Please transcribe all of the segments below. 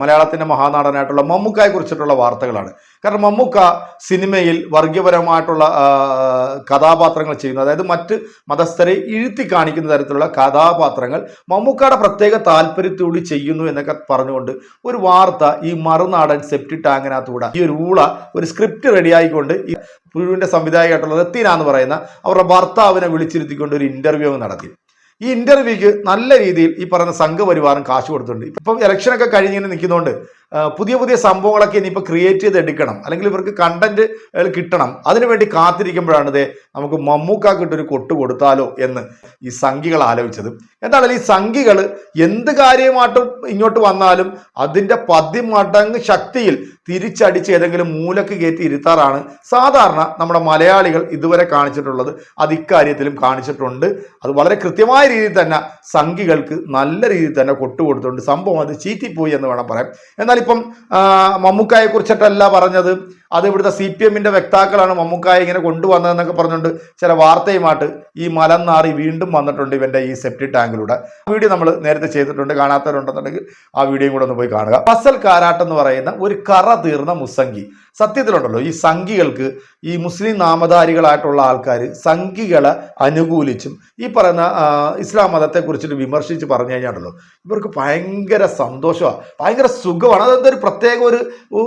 മലയാളത്തിന്റെ മഹാനാടനായിട്ടുള്ള മമ്മൂക്കയെ കുറിച്ചിട്ടുള്ള വാർത്തകളാണ്. കാരണം മമ്മൂക്ക സിനിമയിൽ വർഗീയപരമായിട്ടുള്ള കഥാപാത്രങ്ങൾ ചെയ്യുന്നു. അതായത് മറ്റ് മതസ്ഥരെ ഇഴുത്തി കാണിക്കുന്ന തരത്തിലുള്ള കഥാപാത്രങ്ങൾ മമ്മൂക്കയുടെ പ്രത്യേക താല്പര്യത്തോടി ചെയ്യുന്നു എന്നൊക്കെ പറഞ്ഞുകൊണ്ട് ഒരു വാർത്ത ഈ മറുനാടൻ സെപ്റ്റി ടാങ്കിനകത്തൂടെ ഈ ഒരു ഊള ഒരു സ്ക്രിപ്റ്റ് റെഡിയായിക്കൊണ്ട് ഈ പുഴുവിന്റെ സംവിധായകമായിട്ടുള്ള റത്തീന എന്ന് പറയുന്ന അവരുടെ ഭർത്താവിനെ വിളിച്ചിരുത്തിക്കൊണ്ട് ഒരു ഇന്റർവ്യൂ നടത്തി. ഈ ഇന്റർവ്യൂക്ക് നല്ല രീതിയിൽ ഈ പറയുന്ന സംഘപരിവാറും കാശ് കൊടുത്തിട്ടുണ്ട്. ഇപ്പം ഇലക്ഷനൊക്കെ കഴിഞ്ഞിങ്ങനെ നിൽക്കുന്നതുകൊണ്ട് പുതിയ പുതിയ സംഭവങ്ങളൊക്കെ ഇനിയിപ്പോൾ ക്രിയേറ്റ് ചെയ്ത് എടുക്കണം. അല്ലെങ്കിൽ ഇവർക്ക് കണ്ടന്റ് കിട്ടണം. അതിനുവേണ്ടി കാത്തിരിക്കുമ്പോഴാണ് ഇതേ നമുക്ക് മമ്മൂക്കാക്കിട്ടൊരു കൊട്ട് കൊടുത്താലോ എന്ന് ഈ സംഘികൾ ആലോചിച്ചത്. എന്താണെങ്കിൽ ഈ സംഘികൾ എന്ത് കാര്യമായിട്ടും ഇങ്ങോട്ട് വന്നാലും അതിന്റെ പതിമടങ്ങ് ശക്തിയിൽ തിരിച്ചടിച്ച് ഏതെങ്കിലും മൂലക്ക് കയറ്റി ഇരുത്താറാണ് സാധാരണ നമ്മുടെ മലയാളികൾ ഇതുവരെ കാണിച്ചിട്ടുള്ളത്. അത് ഇക്കാര്യത്തിലും കാണിച്ചിട്ടുണ്ട്. അത് വളരെ കൃത്യമായ രീതിയിൽ തന്നെ സംഘികൾക്ക് നല്ല രീതിയിൽ തന്നെ കൊട്ടുകൊടുത്തിട്ടുണ്ട്. സംഭവം അത് ചീറ്റിപ്പോയി എന്ന് വേണം പറയാം എന്നാൽ ഇപ്പം ആ, മമ്മൂക്കായെ കുറിച്ചിട്ടല്ല പറഞ്ഞത്. അത് ഇവിടുത്തെ സി പി എമ്മിന്റെ വ്യക്താക്കളാണ് മമ്മൂക്കായ ഇങ്ങനെ കൊണ്ടുവന്നതെന്നൊക്കെ പറഞ്ഞുകൊണ്ട് ചില വാർത്തയുമായിട്ട് ഈ മലന്നാറി വീണ്ടും വന്നിട്ടുണ്ട് ഇവന്റെ ഈ സെപ്റ്റി ടാങ്കിലൂടെ വീഡിയോ നമ്മൾ നേരത്തെ ചെയ്തിട്ടുണ്ട് കാണാത്തവരുണ്ടെന്നുണ്ടെങ്കിൽ ആ വീഡിയോയും കൂടെ ഒന്ന് പോയി കാണുക. ഫസൽ കാരാട്ട് എന്ന് പറയുന്ന ഒരു കറ തീർന്ന മുസംഗി. സത്യത്തിലുണ്ടല്ലോ ഈ സംഘികൾക്ക് ഈ മുസ്ലിം നാമധാരികളായിട്ടുള്ള ആൾക്കാർ സംഘികളെ അനുകൂലിച്ചും ഈ പറയുന്ന ഇസ്ലാം മതത്തെ കുറിച്ചിട്ട് വിമർശിച്ച് പറഞ്ഞു കഴിഞ്ഞാണല്ലോ ഇവർക്ക് ഭയങ്കര സന്തോഷമാണ് ഭയങ്കര സുഖമാണ് അതെന്തൊരു പ്രത്യേക ഒരു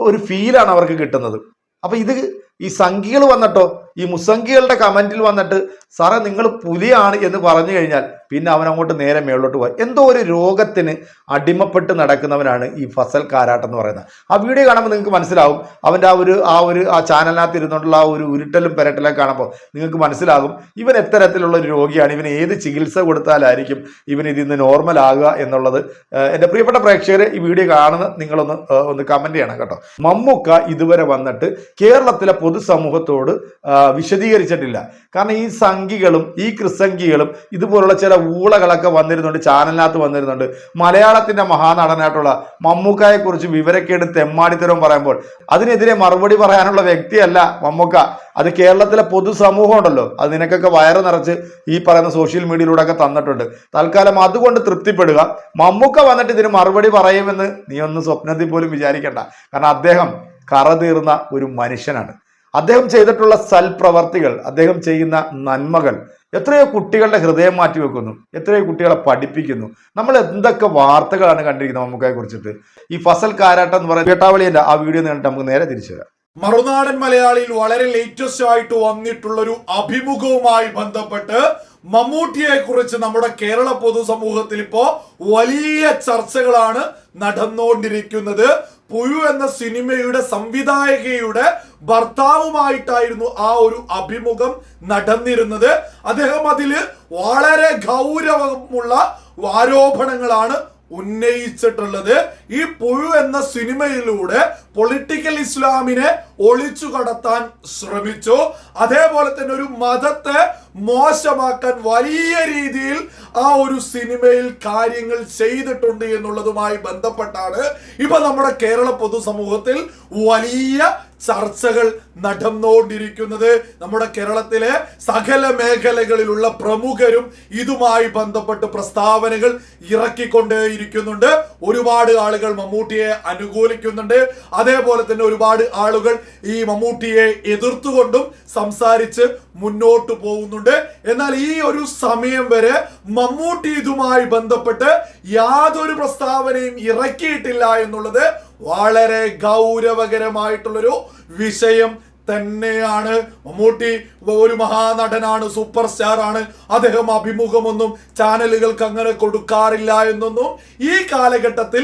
ഒരു ഫീലാണ് അവർക്ക് കിട്ടുന്നത്. അപ്പൊ ഇത് ഈ സംഘികൾ വന്നിട്ടോ ഈ മുസംഖികളുടെ കമന്റിൽ വന്നിട്ട് സാറേ നിങ്ങൾ പുലിയാണ് എന്ന് പറഞ്ഞു കഴിഞ്ഞാൽ പിന്നെ അവനങ്ങോട്ട് നേരെ മേളിലോട്ട് പോയി. എന്തോ ഒരു രോഗത്തിന് അടിമപ്പെട്ട് നടക്കുന്നവനാണ് ഈ ഫസൽ കാരാട്ടം എന്ന് പറയുന്നത്. ആ വീഡിയോ കാണുമ്പോൾ നിങ്ങൾക്ക് മനസ്സിലാവും. അവന്റെ ആ ഒരു ആ ഒരു ആ ചാനലിനകത്ത് ഇരുന്നുള്ള ആ ഒരു ഉരുട്ടലും പെരട്ടലും കാണുമ്പോൾ നിങ്ങൾക്ക് മനസ്സിലാകും. ഇവൻ എത്തരത്തിലുള്ള ഒരു രോഗിയാണ്. ഇവന് ഏത് ചികിത്സ കൊടുത്താലായിരിക്കും ഇവൻ ഇതിൽ നിന്ന് നോർമൽ ആകുക എന്നുള്ളത് എന്റെ പ്രിയപ്പെട്ട പ്രേക്ഷകർ ഈ വീഡിയോ കാണുന്ന നിങ്ങളൊന്ന് ഒന്ന് കമന്റ് ചെയ്യണം കേട്ടോ. മമ്മൂക്ക ഇതുവരെ വന്നിട്ട് കേരളത്തിലെ പൊതുസമൂഹത്തോട് വിശദീകരിച്ചിട്ടില്ല. കാരണം ഈ സംഘികളും ഈ ക്രിസംഖികളും ഇതുപോലുള്ള ചില ഊളകളൊക്കെ വന്നിരുന്നുണ്ട് ചാനലിനകത്ത് വന്നിരുന്നുണ്ട്. മലയാളത്തിന്റെ മഹാനടനായിട്ടുള്ള മമ്മൂക്കായെ കുറിച്ച് വിവരക്കേട് തെമ്മാടിത്തരവും പറയുമ്പോൾ അതിനെതിരെ മറുപടി പറയാനുള്ള വ്യക്തിയല്ല മമ്മൂക്ക. അത് കേരളത്തിലെ പൊതുസമൂഹം ഉണ്ടല്ലോ. അത് നിനക്കൊക്കെ വയറ് നിറച്ച് ഈ പറയുന്ന സോഷ്യൽ മീഡിയയിലൂടെ ഒക്കെ തന്നിട്ടുണ്ട്. തൽക്കാലം അതുകൊണ്ട് തൃപ്തിപ്പെടുക. മമ്മൂക്ക വന്നിട്ട് ഇതിന് മറുപടി പറയുമെന്ന് നീ ഒന്ന് സ്വപ്നത്തിൽ പോലും വിചാരിക്കണ്ട. കാരണം അദ്ദേഹം കറതീർന്ന ഒരു മനുഷ്യനാണ്. അദ്ദേഹം ചെയ്തിട്ടുള്ള സൽപ്രവർത്തികൾ അദ്ദേഹം ചെയ്യുന്ന നന്മകൾ എത്രയോ കുട്ടികളുടെ ഹൃദയം മാറ്റി വെക്കുന്നു. എത്രയോ കുട്ടികളെ പഠിപ്പിക്കുന്നു. നമ്മൾ എന്തൊക്കെ വാർത്തകളാണ് കണ്ടിരിക്കുന്നത് നമുക്കതിനെ കുറിച്ചിട്ട്? ഈ ഫസൽ കാരാട്ടം എന്ന് പറയുന്ന കേട്ടാവളിയല്ല ആ വീഡിയോ കണ്ടിട്ട് നമുക്ക് നേരെ തിരിച്ചു വരാം. മറുനാടൻ മലയാളിയിൽ വളരെ ലേറ്റസ്റ്റ് ആയിട്ട് വന്നിട്ടുള്ള ഒരു അഭിമുഖവുമായി ബന്ധപ്പെട്ട് മമ്മൂട്ടിയെ കുറിച്ച് നമ്മുടെ കേരള പൊതുസമൂഹത്തിൽ ഇപ്പോ വലിയ ചർച്ചകളാണ് നടന്നുകൊണ്ടിരിക്കുന്നത് പുഴു എന്ന സിനിമയുടെ സംവിധായകയുടെ ഭർത്താവുമായിട്ടായിരുന്നു ആ ഒരു അഭിമുഖം നടന്നിരുന്നത്. അദ്ദേഹം അതിൽ വളരെ ഗൗരവമുള്ള ആരോപണങ്ങളാണ് ഉന്നയിച്ചിട്ടുള്ളത്. ഈ പുഴു എന്ന സിനിമയിലൂടെ പൊളിറ്റിക്കൽ ഇസ്ലാമിനെ ഒളിച്ചു കടത്താൻ ശ്രമിച്ചു. അതേപോലെ തന്നെ ഒരു മതത്തെ മോശമാക്കാൻ വലിയ രീതിയിൽ ആ ഒരു സിനിമയിൽ കാര്യങ്ങൾ ചെയ്തിട്ടുണ്ട് എന്നുള്ളതുമായി ബന്ധപ്പെട്ടാണ് ഇപ്പൊ നമ്മുടെ കേരള പൊതുസമൂഹത്തിൽ വലിയ ചർച്ചകൾ നടന്നുകൊണ്ടിരിക്കുന്നത് നമ്മുടെ കേരളത്തിലെ സകല മേഖലകളിലുള്ള പ്രമുഖരും ഇതുമായി ബന്ധപ്പെട്ട് പ്രസ്താവനകൾ ഇറക്കിക്കൊണ്ടേയിരിക്കുന്നുണ്ട്. ഒരുപാട് ആളുകൾ മമ്മൂട്ടിയെ അനുകൂലിക്കുന്നുണ്ട്. അതേപോലെ തന്നെ ഒരുപാട് ആളുകൾ ഈ മമ്മൂട്ടിയെ എതിർത്തുകൊണ്ടും സംസാരിച്ച് മുന്നോട്ട് പോകുന്നുണ്ട്. എന്നാൽ ഈ ഒരു സമയം വരെ മമ്മൂട്ടി ഇതുമായി ബന്ധപ്പെട്ട് യാതൊരു പ്രസ്താവനയും ഇറക്കിയിട്ടില്ല എന്നുള്ളത് വളരെ ഗൗരവകരമായിട്ടുള്ളൊരു വിഷയം തന്നെയാണ്. മമ്മൂട്ടി ഒരു മഹാനടനാണ് സൂപ്പർ സ്റ്റാർ ആണ്. അദ്ദേഹം അഭിമുഖമൊന്നും ചാനലുകൾക്ക് അങ്ങനെ കൊടുക്കാറില്ല എന്നൊന്നും ഈ കാലഘട്ടത്തിൽ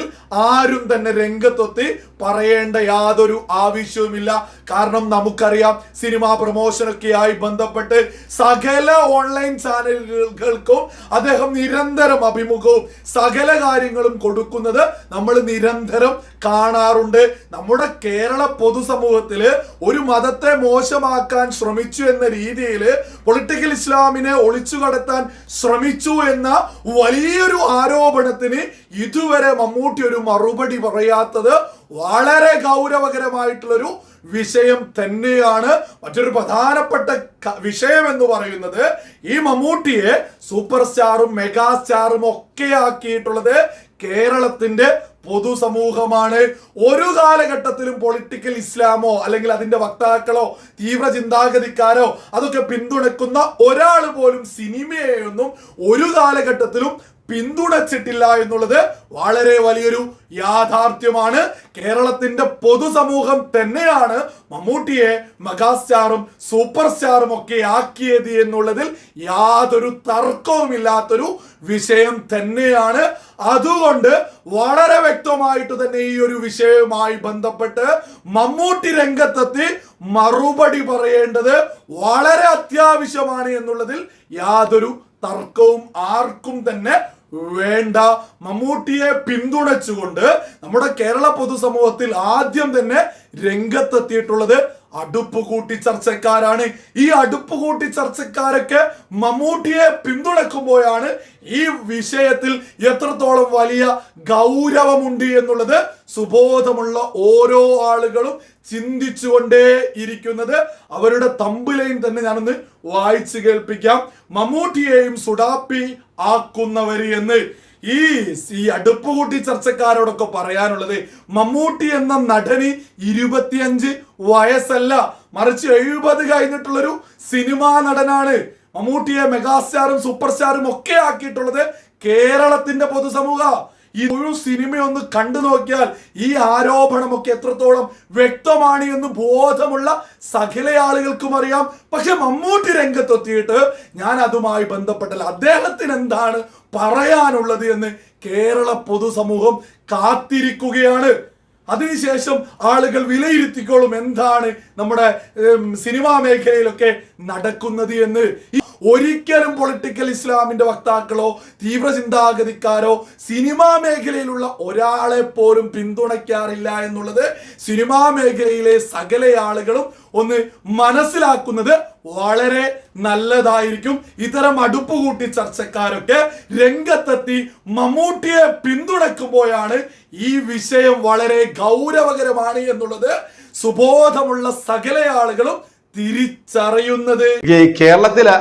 ആരും തന്നെ രംഗത്തെത്തി പറയേണ്ട യാതൊരു ആവശ്യവുമില്ല. കാരണം നമുക്കറിയാം സിനിമാ പ്രമോഷനൊക്കെയായി ബന്ധപ്പെട്ട് സകല ഓൺലൈൻ ചാനലുകൾക്കും അദ്ദേഹം നിരന്തരം അഭിമുഖവും സകല കാര്യങ്ങളും കൊടുക്കുന്നത് നമ്മൾ നിരന്തരം കാണാറുണ്ട്. നമ്മുടെ കേരള പൊതുസമൂഹത്തിൽ ഒരു മതത്തെ മോശമാക്കാൻ ശ്രമിച്ചു എന്ന രീതിയിൽ പൊളിറ്റിക്കൽ ഇസ്ലാമിനെ ഒളിച്ചു കടത്താൻ ശ്രമിച്ചു എന്ന വലിയൊരു ആരോപണത്തിന് ഇതുവരെ മമ്മൂട്ടി ഒരു മറുപടി പറയാത്തത് വളരെ ഗൗരവകരമായിട്ടുള്ളൊരു വിഷയം തന്നെയാണ്. മറ്റൊരു പ്രധാനപ്പെട്ട വിഷയം എന്ന് പറയുന്നത് ഈ മമ്മൂട്ടിയെ സൂപ്പർ സ്റ്റാറും മെഗാ സ്റ്റാറും ഒക്കെ ആക്കിയിട്ടുള്ളത് കേരളത്തിന്റെ പൊതുസമൂഹമാണ്. ഒരു കാലഘട്ടത്തിലും പൊളിറ്റിക്കൽ ഇസ്ലാമോ അല്ലെങ്കിൽ അതിന്റെ വക്താക്കളോ തീവ്ര ചിന്താഗതിക്കാരോ അതൊക്കെ പിന്തുണക്കുന്ന ഒരാൾ പോലും സിനിമയെയൊന്നും ഒരു കാലഘട്ടത്തിലും പിന്തുണച്ചിട്ടില്ല എന്നുള്ളത് വളരെ വലിയൊരു യാഥാർത്ഥ്യമാണ്. കേരളത്തിന്റെ പൊതുസമൂഹം തന്നെയാണ് മമ്മൂട്ടിയെ മെഗാസ്റ്റാറും സൂപ്പർ സ്റ്റാറും ഒക്കെ ആക്കിയത് എന്നുള്ളതിൽ യാതൊരു തർക്കവുമില്ലാത്തൊരു വിഷയം തന്നെയാണ്. അതുകൊണ്ട് വളരെ വ്യക്തമായിട്ട് തന്നെ ഈ ഒരു വിഷയവുമായി ബന്ധപ്പെട്ട് മമ്മൂട്ടി രംഗത്തെത്തി മറുപടി പറയേണ്ടത് വളരെ അത്യാവശ്യമാണ് എന്നുള്ളതിൽ യാതൊരു തർക്കവും ആർക്കും തന്നെ വേണ്ട. മമ്മൂട്ടിയെ പിന്തുണച്ചുകൊണ്ട് നമ്മുടെ കേരള പൊതുസമൂഹത്തിൽ ആദ്യം തന്നെ രംഗത്തെത്തിയിട്ടുള്ളത് അടുപ്പ് കൂട്ടി ചർച്ചക്കാരാണ്. ഈ അടുപ്പ് കൂട്ടി ചർച്ചക്കാരൊക്കെ മമ്മൂട്ടിയെ പിന്തുണക്കുമ്പോഴാണ് ഈ വിഷയത്തിൽ എത്രത്തോളം വലിയ ഗൗരവമുണ്ട് എന്നുള്ളത് സുബോധമുള്ള ഓരോ ആളുകളും ചിന്തിച്ചുകൊണ്ടേ ഇരിക്കുന്നത്. അവരുടെ തമ്പിലെയും തന്നെ ഞാനൊന്ന് വായിച്ചു കേൾപ്പിക്കാം. മമ്മൂട്ടിയെയും സുഡാപ്പി ആക്കുന്നവര് എന്ന്. ഈ ഈ അടുപ്പ് കൂട്ടി ചർച്ചക്കാരോടൊക്കെ പറയാനുള്ളത് മമ്മൂട്ടി എന്ന നടന് ഇരുപത്തിയഞ്ച് വയസ്സല്ല മറിച്ച് എഴുപത് കഴിഞ്ഞിട്ടുള്ളൊരു സിനിമാ നടനാണ്. മമ്മൂട്ടിയെ മെഗാസ്റ്റാറും സൂപ്പർ സ്റ്റാറും ഒക്കെ ആക്കിയിട്ടുള്ളത് കേരളത്തിന്റെ പൊതുസമൂഹ ഈ ഒരു സിനിമയൊന്ന് കണ്ടു നോക്കിയാൽ ഈ ആരോപണമൊക്കെ എത്രത്തോളം വ്യക്തമാണ് എന്ന് ബോധമുള്ള സകല ആളുകൾക്കും അറിയാം. പക്ഷെ മമ്മൂട്ടി രംഗത്തെത്തിയിട്ട് ഞാൻ അതുമായി ബന്ധപ്പെട്ടല്ല അദ്ദേഹത്തിന് എന്താണ് പറയാനുള്ളത് എന്ന് കേരള പൊതുസമൂഹം കാത്തിരിക്കുകയാണ്. അതിനുശേഷം ആളുകൾ വിലയിരുത്തിക്കോളും എന്താണ് നമ്മുടെ സിനിമാ മേഖലയിലൊക്കെ നടക്കുന്നത് എന്ന്. ഒരിക്കലും പൊളിറ്റിക്കൽ ഇസ്ലാമിന്റെ വക്താക്കളോ തീവ്ര ചിന്താഗതിക്കാരോ സിനിമാ മേഖലയിലുള്ള ഒരാളെ പോലും പിന്തുണയ്ക്കാറില്ല എന്നുള്ളത് സിനിമാ മേഖലയിലെ സകല ആളുകളും ഒന്ന് മനസ്സിലാക്കുന്നത് വളരെ നല്ലതായിരിക്കും. ഇത്തരം അടുപ്പ് കൂട്ടി ചർച്ചക്കാരൊക്കെ രംഗത്തെത്തി മമ്മൂട്ടിയെ പിന്തുണക്കുമ്പോഴാണ് ഈ വിഷയം വളരെ ഗൗരവകരമാണ് എന്നുള്ളത് സുബോധമുള്ള സകല ആളുകളും തിരിച്ചറിയുന്നത്. ഈ കേരളത്തിലെ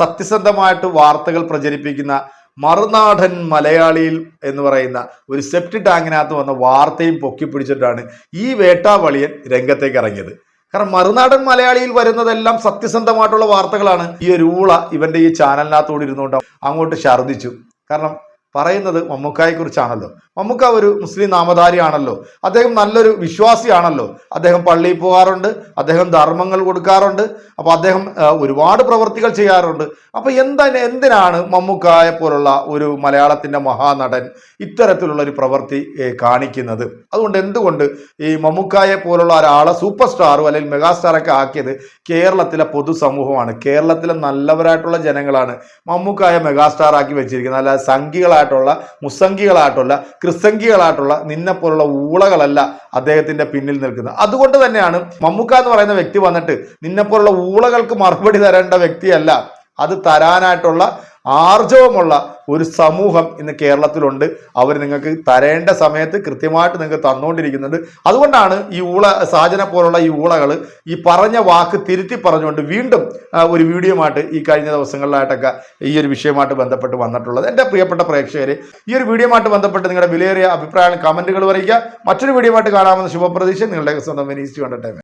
സത്യസന്ധമായിട്ട് വാർത്തകൾ പ്രചരിപ്പിക്കുന്ന മറുനാടൻ മലയാളിയിൽ എന്ന് പറയുന്ന ഒരു സെപ്റ്റ് ടാങ്കിനകത്ത് വന്ന വാർത്തയും പൊക്കി പിടിച്ചിട്ടാണ് ഈ വേട്ടാവളിയൻ രംഗത്തേക്ക് ഇറങ്ങിയത്. കാരണം മറുനാടൻ മലയാളിയിൽ വരുന്നതെല്ലാം സത്യസന്ധമായിട്ടുള്ള വാർത്തകളാണ്. ഈ ഒരു ഊള ഇവന്റെ ഈ ചാനലിനകത്തോട് ഇരുന്നുകൊണ്ട് അങ്ങോട്ട് ഛർദ്ദിച്ചു. കാരണം പറയുന്നത് മമ്മൂക്കായെ കുറിച്ചാണല്ലോ മമ്മൂക്ക ഒരു മുസ്ലിം നാമധാരിയാണല്ലോ. അദ്ദേഹം നല്ലൊരു വിശ്വാസിയാണല്ലോ. അദ്ദേഹം പള്ളിയിൽ പോകാറുണ്ട് അദ്ദേഹം ധർമ്മങ്ങൾ കൊടുക്കാറുണ്ട് അപ്പോൾ അദ്ദേഹം ഒരുപാട് പ്രവർത്തികൾ ചെയ്യാറുണ്ട്. അപ്പോൾ എന്താ എന്തിനാണ് മമ്മൂക്കായെ പോലുള്ള ഒരു മലയാളത്തിന്റെ മഹാനടൻ ഇത്തരത്തിലുള്ള ഒരു പ്രവൃത്തി കാണിക്കുന്നത്? അതുകൊണ്ട് എന്തുകൊണ്ട് ഈ മമ്മൂക്കായെ പോലുള്ള ഒരാളെ സൂപ്പർ സ്റ്റാറും അല്ലെങ്കിൽ മെഗാ സ്റ്റാറൊക്കെ ആക്കിയത് കേരളത്തിലെ പൊതുസമൂഹമാണ്. കേരളത്തിലെ നല്ലവരായിട്ടുള്ള ജനങ്ങളാണ് മമ്മൂക്കായ മെഗാസ്റ്റാർ ആക്കി വെച്ചിരിക്കുന്നത്. അല്ല അല്ലാതെ സംഘികളായിട്ടുള്ള മുസംഗികളായിട്ടുള്ള ക്രിസംഘികളായിട്ടുള്ള നിന്നെ പോലുള്ള ഊളകളല്ല അദ്ദേഹത്തിന്റെ പിന്നിൽ നിൽക്കുന്നത്. അതുകൊണ്ട് തന്നെയാണ് മമ്മൂക്ക എന്ന് പറയുന്ന വ്യക്തി വന്നിട്ട് നിന്നെ പോലുള്ള ഊളകൾക്ക് മറുപടി തരേണ്ട വ്യക്തിയല്ല. അത് തരാനായിട്ടുള്ള ആർജവമുള്ള ഒരു സമൂഹം ഇന്ന് കേരളത്തിലുണ്ട്. അവർ നിങ്ങൾക്ക് തരേണ്ട സമയത്ത് കൃത്യമായിട്ട് നിങ്ങൾക്ക് തന്നുകൊണ്ടിരിക്കുന്നുണ്ട് അതുകൊണ്ടാണ് ഈ ഊള സാജന പോലുള്ള ഈ ഊളകൾ ഈ പറഞ്ഞ വാക്ക് തിരുത്തി പറഞ്ഞുകൊണ്ട് വീണ്ടും ഒരു വീഡിയോമായിട്ട് ഈ കഴിഞ്ഞ ദിവസങ്ങളിലായിട്ടൊക്കെ ഈ ഒരു വിഷയമായിട്ട് ബന്ധപ്പെട്ട് വന്നിട്ടുള്ളത്. എന്റെ പ്രിയപ്പെട്ട പ്രേക്ഷകരെ ഈ ഒരു വീഡിയോമായിട്ട് ബന്ധപ്പെട്ട് നിങ്ങളുടെ വിലയേറിയ അഭിപ്രായങ്ങൾ കമന്റുകൾ പറയുക മറ്റൊരു വീഡിയോ ആയിട്ട് കാണാമെന്ന് ശുഭപ്രതീക്ഷ. നിങ്ങളുടെ സ്വന്തം വിനീസ്റ്റ് കണ്ടിട്ടേ.